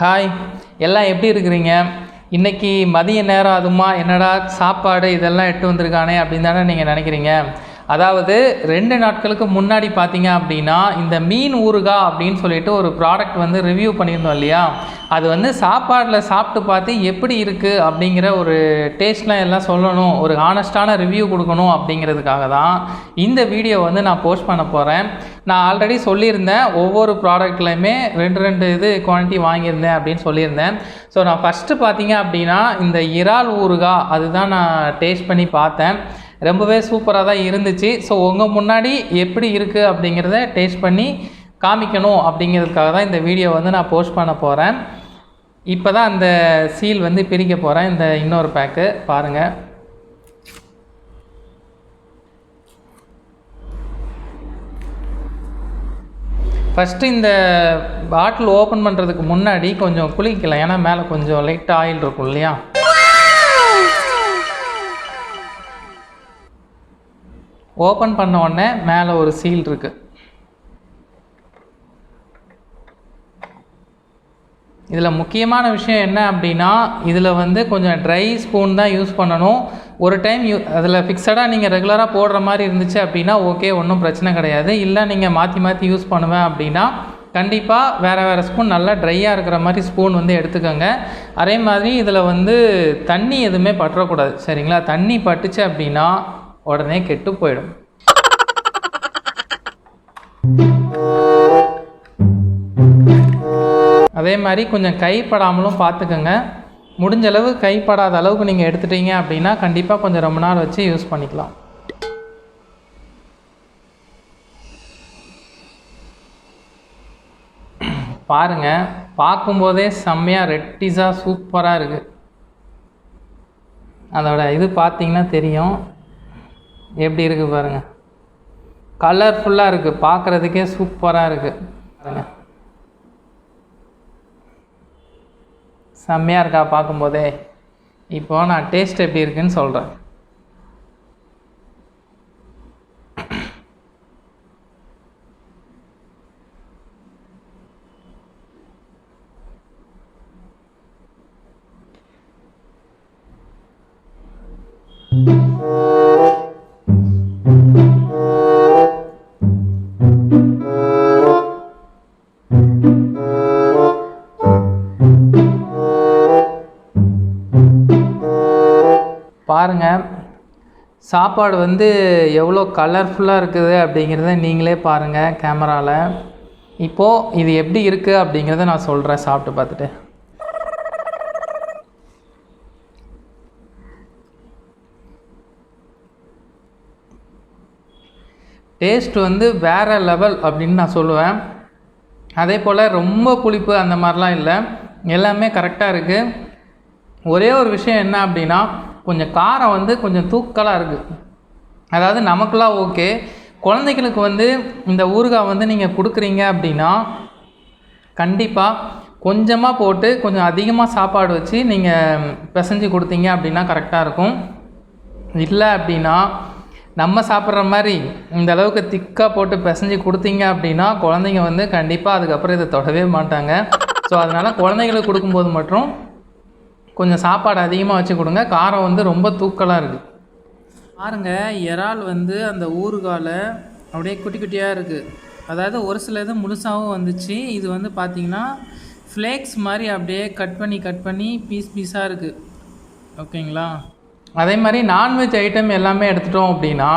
Hi எல்லாம் எப்படி இருக்கிறீங்க? இன்னைக்கு மதிய நேரம் அதுமா என்னடா சாப்பாடு இதெல்லாம் எட்டு வந்திருக்கானே அப்படின்னு தானே நீங்கள் நினைக்கிறீங்க? அதாவது ரெண்டு நாட்களுக்கு முன்னாடி பார்த்தீங்க அப்படின்னா இந்த மீன் ஊறுகா அப்படின்னு சொல்லிட்டு ஒரு ப்ராடக்ட் வந்து ரிவ்யூ பண்ணியிருந்தோம் இல்லையா? அது வந்து சாப்பாடில் சாப்பிட்டு பார்த்து எப்படி இருக்குது அப்படிங்கிற ஒரு டேஸ்ட்லாம் எல்லாம் சொல்லணும் ஒரு ஹானஸ்டான ரிவ்யூ கொடுக்கணும் அப்படிங்கிறதுக்காக தான் இந்த வீடியோ வந்து நான் போஸ்ட் பண்ண போகிறேன் நான் ஆல்ரெடி சொல்லியிருந்தேன் ஒவ்வொரு ப்ராடக்ட்லையுமே ரெண்டு ரெண்டு இது குவான்டிட்டி வாங்கியிருந்தேன் அப்படின்னு சொல்லியிருந்தேன். ஸோ நான் ஃபஸ்ட்டு பார்த்தீங்க அப்படின்னா இந்த இறால் ஊறுகா அதுதான் நான் டேஸ்ட் பண்ணி பார்த்தேன். ரொம்பவே சூப்பராக தான் இருந்துச்சு. ஸோ உங்கள் முன்னாடி எப்படி இருக்குது அப்படிங்கிறத டேஸ்ட் பண்ணி காமிக்கணும் அப்படிங்கிறதுக்காக தான் இந்த வீடியோ வந்து நான் போஸ்ட் பண்ண போகிறேன் இப்போ தான் அந்த சீல் வந்து பிரிக்க போகிறேன் இந்த இன்னொரு பேக்கு பாருங்கள் ஃபஸ்ட்டு இந்த பாட்டில் ஓப்பன் பண்ணுறதுக்கு முன்னாடி கொஞ்சம் குளிக்கலாம். ஏன்னா மேலே கொஞ்சம் லைட்டாக ஆயில் இருக்கும் இல்லையா? ஓப்பன் பண்ண உடனே மேலே ஒரு சீல் இருக்குது இதில் முக்கியமான விஷயம் என்ன அப்படின்னா இதில் வந்து கொஞ்சம் ட்ரை ஸ்பூன் தான் யூஸ் பண்ணணும். ஒரு டைம் யூ அதில் ஃபிக்ஸடாக நீங்கள் ரெகுலராக போடுற மாதிரி இருந்துச்சு அப்படின்னா ஓகே ஒன்றும் பிரச்சனை கிடையாது. இல்லை நீங்கள் மாற்றி மாற்றி யூஸ் பண்ணுவேன் அப்படின்னா கண்டிப்பாக வேறு வேறு ஸ்பூன் நல்லா ட்ரையாக இருக்கிற மாதிரி ஸ்பூன் வந்து எடுத்துக்கோங்க. அதே மாதிரி இதில் வந்து தண்ணி எதுவுமே பற்றக்கூடாது. சரிங்களா? தண்ணி பட்டுச்சு அப்படின்னா உடனே கெட்டு போயிடும். அதே மாதிரி கொஞ்சம் கைப்படாமலும் பார்த்துக்கோங்க. முடிஞ்ச அளவு கைப்படாத அளவுக்கு நீங்கள் எடுத்துட்டீங்க அப்படின்னா கண்டிப்பாக கொஞ்சம் ரொம்ப நாள் வச்சு யூஸ் பண்ணிக்கலாம். பாருங்க பார்க்கும்போதே செம்மையாக ரெட்டிஸாக சூப்பராக இருக்குது அதோட இது பார்த்தீங்கன்னா தெரியும். எப்படி இருக்குது பாருங்கள் கலர்ஃபுல்லாக இருக்குது பார்க்குறதுக்கே சூப்பராக இருக்குது பாருங்கள் செம்மையாக இருக்கா பார்க்கும்போதே. இப்போ நான் டேஸ்ட் எப்படி இருக்குன்னு சொல்கிறேன் பாருங்கள் சாப்பாடு வந்து எவ்வளோ கலர்ஃபுல்லாக இருக்குது அப்படிங்கிறத நீங்களே பாருங்கள் கேமராவில் இப்போது இது எப்படி இருக்குது அப்படிங்கிறத நான் சொல்கிறேன் சாப்பிட்டு பார்த்துட்டு. டேஸ்ட் வந்து வேறு லெவல் அப்படின்னு நான் சொல்லுவேன். அதே போல் ரொம்ப புளிப்பு அந்த மாதிரிலாம் இல்லை. எல்லாமே கரெக்டாக இருக்குது ஒரே ஒரு விஷயம் என்ன அப்படின்னா கொஞ்சம் காரம் வந்து கொஞ்சம் தூக்கலாக இருக்குது அதாவது நமக்குலாம் ஓகே. குழந்தைகளுக்கு வந்து இந்த ஊறுகாய் வந்து நீங்கள் கொடுக்குறீங்க அப்படின்னா கண்டிப்பாக கொஞ்சமாக போட்டு கொஞ்சம் அதிகமாக சாப்பாடு வச்சு நீங்கள் பிசைஞ்சு கொடுத்தீங்க அப்படின்னா கரெக்டாக இருக்கும். இல்லை அப்படின்னா நம்ம சாப்பிட்ற மாதிரி இந்த அளவுக்கு திக்காக போட்டு பிசைஞ்சு கொடுத்தீங்க அப்படின்னா குழந்தைங்க வந்து கண்டிப்பாக அதுக்கப்புறம் இதை தொடவே மாட்டாங்க. ஸோ அதனால் குழந்தைங்களுக்கு கொடுக்கும்போது மட்டும் கொஞ்சம் சாப்பாடு அதிகமாக வச்சு கொடுங்க. காரம் வந்து ரொம்ப தூக்கலாக இருக்குது பாருங்கள் இறால் வந்து அந்த ஊறுகாயில் அப்படியே குட்டி குட்டியாக இருக்குது அதாவது ஒரு சில இது முழுசாகவும் வந்துச்சு. இது வந்து பார்த்திங்கன்னா ஃப்ளேக்ஸ் மாதிரி அப்படியே கட் பண்ணி கட் பண்ணி பீஸ் பீஸாக இருக்குது ஓகேங்களா? அதே மாதிரி நான்வெஜ் ஐட்டம் எல்லாமே எடுத்துட்டோம் அப்படின்னா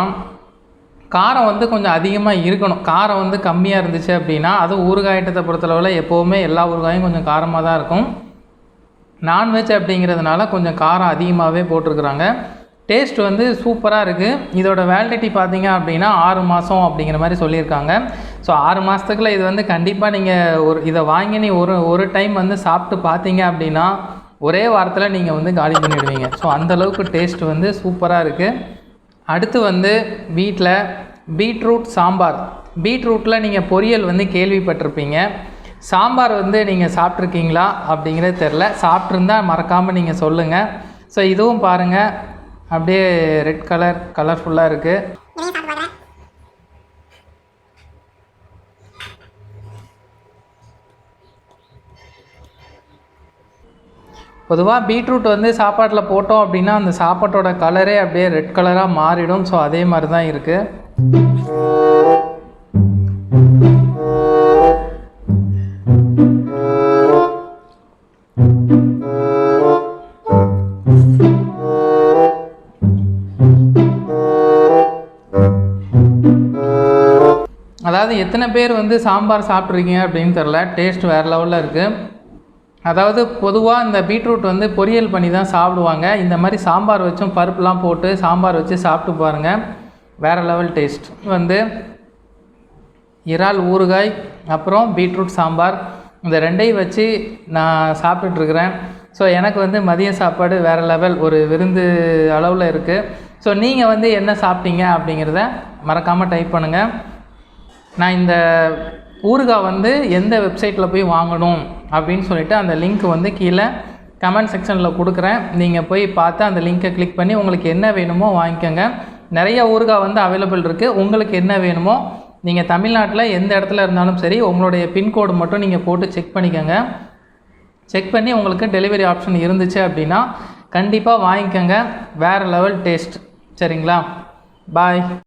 காரம் வந்து கொஞ்சம் அதிகமாக இருக்கணும். காரம் வந்து கம்மியாக இருந்துச்சு அப்படின்னா அது ஊறுகாய் ஐட்டத்தை பொறுத்தளவில் எப்போவுமே எல்லா ஊறுகாயும் கொஞ்சம் காரமாக தான் இருக்கும். நான்வெஜ் அப்படிங்கிறதுனால கொஞ்சம் காரம் அதிகமாகவே போட்டிருக்குறாங்க. டேஸ்ட் வந்து சூப்பராக இருக்குது இதோட வேலிடிட்டி பார்த்தீங்க அப்படின்னா ஆறு மாதம் அப்படிங்கிற மாதிரி சொல்லியிருக்காங்க. ஸோ ஆறு மாதத்துக்குள்ளே இது வந்து கண்டிப்பாக நீங்கள் ஒரு இதை வாங்கி நீ ஒரு ஒரு டைம் வந்து சாப்பிட்டு பார்த்தீங்க அப்படின்னா ஒரே வாரத்தில் நீங்கள் வந்து காலி பண்ணிடுவீங்க. ஸோ அந்தளவுக்கு டேஸ்ட் வந்து சூப்பராக இருக்குது அடுத்து வந்து வீட்டில் பீட்ரூட் சாம்பார். பீட்ரூட்டில் நீங்கள் பொரியல் வந்து கேள்விப்பட்டிருப்பீங்க. சாம்பார் வந்து நீங்கள் சாப்பிட்ருக்கீங்களா அப்படிங்கிறது தெரில சாப்பிட்ருந்தா மறக்காமல் நீங்கள் சொல்லுங்கள் ஸோ இதுவும் பாருங்கள் அப்படியே ரெட் கலர் கலர்ஃபுல்லாக இருக்குது பொதுவாக பீட்ரூட் வந்து சாப்பாட்டில் போட்டோம் அப்படின்னா அந்த சாப்பாட்டோட கலரே அப்படியே ரெட் கலராக மாறிடும். ஸோ அதே மாதிரி தான் இருக்குது அதாவது எத்தனை பேர் வந்து சாம்பார் சாப்பிட்ருக்கீங்க அப்படின்னு தெரில. டேஸ்ட் வேறு லெவலில் இருக்குது அதாவது பொதுவாக இந்த பீட்ரூட் வந்து பொரியல் பண்ணி தான் சாப்பிடுவாங்க. இந்த மாதிரி சாம்பார் வச்சும் பருப்புலாம் போட்டு சாம்பார் வச்சு சாப்பிட்டு பாருங்கள் வேறு லெவல் டேஸ்ட் வந்து இறால் ஊறுகாய் அப்புறம் பீட்ரூட் சாம்பார். இந்த ரெண்டையும் வச்சு நான் சாப்பிட்டுட்ருக்குறேன் ஸோ எனக்கு வந்து மதிய சாப்பாடு வேறு லெவல் ஒரு விருந்து அளவில் இருக்குது ஸோ நீங்கள் வந்து என்ன சாப்பிட்டீங்க அப்படிங்கிறத மறக்காமல் டைப் பண்ணுங்கள் நான் இந்த ஊறுகாய் வந்து எந்த வெப்சைட்டில் போய் வாங்கணும் அப்படின்னு சொல்லிட்டு அந்த லிங்க் வந்து கீழே கமெண்ட் செக்ஷனில் கொடுக்குறேன். நீங்கள் போய் பார்த்து அந்த லிங்க்கை கிளிக் பண்ணி உங்களுக்கு என்ன வேணுமோ வாங்கிக்கோங்க. நிறைய ஊறுகாய் வந்து அவைலபிள் இருக்குது உங்களுக்கு என்ன வேணுமோ நீங்கள் தமிழ்நாட்டில் எந்த இடத்துல இருந்தாலும் சரி உங்களுடைய பின்கோடு மட்டும் நீங்கள் போட்டு செக் பண்ணிக்கோங்க. செக் பண்ணி உங்களுக்கு டெலிவரி ஆப்ஷன் இருந்துச்சு அப்படின்னா கண்டிப்பாக வாங்கிக்கோங்க. வேறு லெவல் டேஸ்ட் சரிங்களா? பாய்